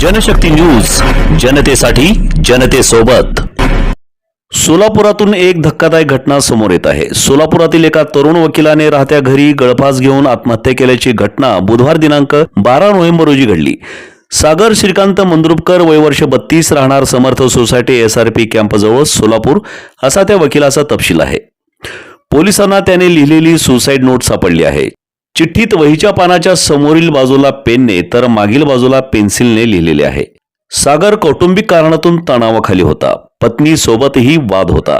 Janshakti news जनतेसाठी जनतेसोबत. सोलापुरातून एक धक्कादायक घटना समोर येत आहे. सोलापुरातील एका तरुण वकिलाने राहत्या घरी गळफास घेऊन आत्महत्या केल्याची घटना बुधवार दिनांक बारा नोव्हेंबर रोजी घडली. सागर श्रीकांत मंद्रुपकर वयवर्ष बत्तीस राहणार Samarth society S R P कॅम्पजवळ Solapur असा त्या वकिलाचा तपशील आहे. पोलिसांना त्याने लिहिलेली सुसाईड नोट सापडली आहे. चिठ्ठीत वहीच्या पानाच्या समोरील बाजूला पेनने तर मागील बाजूला पेन्सिलने लिहिलेले आहे. सागर कौटुंबिक कारणातून तणावाखाली होता. पत्नी सोबतही वाद होता.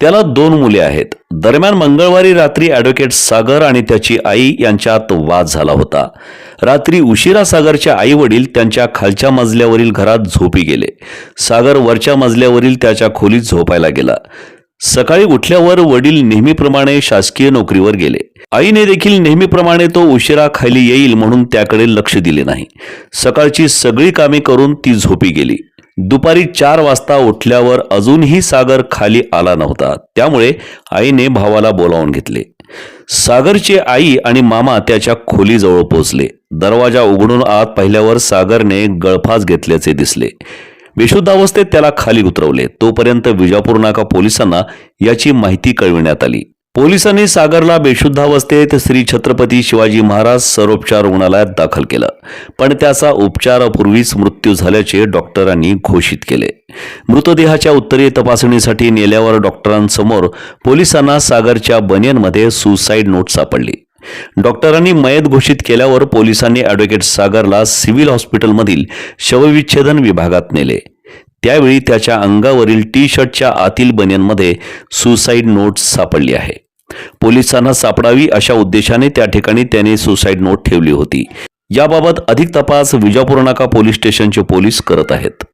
त्याला दोन मुले आहेत. दरम्यान मंगळवारी रात्री ॲडव्होकेट सागर आणि त्याची आई यांच्यात वाद झाला होता. रात्री उशिरा सागरच्या आई वडील त्यांच्या खालच्या मजल्यावरील घरात झोपी गेले. सागर वरच्या मजल्यावरील त्याच्या खोलीत झोपायला गेला. सकाळी उठल्यावर वडील नेहमीप्रमाणे शासकीय नोकरीवर गेले. आईने देखील नेहमीप्रमाणे तो उशिरा खाली येईल म्हणून त्याकडे लक्ष दिले नाही. सकाळची सगळी कामे करून ती झोपी गेली. दुपारी चार वाजता उठल्यावर अजूनही सागर खाली आला नव्हता. त्यामुळे आईने भावाला बोलावून घेतले. सागरचे आई आणि मामा त्याच्या खोलीजवळ पोचले. दरवाजा उघडून आत पाहिल्यावर सागरने गळफास घेतल्याचे दिसले. बेशुद्ध अवस्थेत त्याला खाली उतरवले. तोपर्यंत विजापूर नाका पोलिसांना याची माहिती कळविण्यात आली. पोलिसांनी सागरला बेशुद्धावस्थेत श्री छत्रपती शिवाजी महाराज सर्वोपचार रुग्णालयात दाखल केलं. पण त्याचा उपचारापूर्वीच मृत्यू झाल्याचे डॉक्टरांनी घोषित केले. मृतदेहाच्या उत्तरीय तपासणीसाठी नेल्यावर डॉक्टरांसमोर पोलिसांना सागरच्या बनियनमध्ये सुसाईड नोट सापडली. डॉक्टरांनी मयत घोषित केल्यावर पोलिसांनी ॲडव्होकेट सागरला सिव्हिल हॉस्पिटलमधील शवविच्छेदन विभागात नेले. त्यावेळी त्याच्या अंगावरील टी शर्टच्या आतील बनियनमध्ये सुसाईड नोट सापडली आहे. पोलिसांना सापडावी अशा उद्देशाने त्या ठिकाणी त्याने सुसाईड नोट ठेवली होती. याबाबत अधिक तपास विजापूर नाका पोलीस स्टेशनचे पोलीस करत आहेत.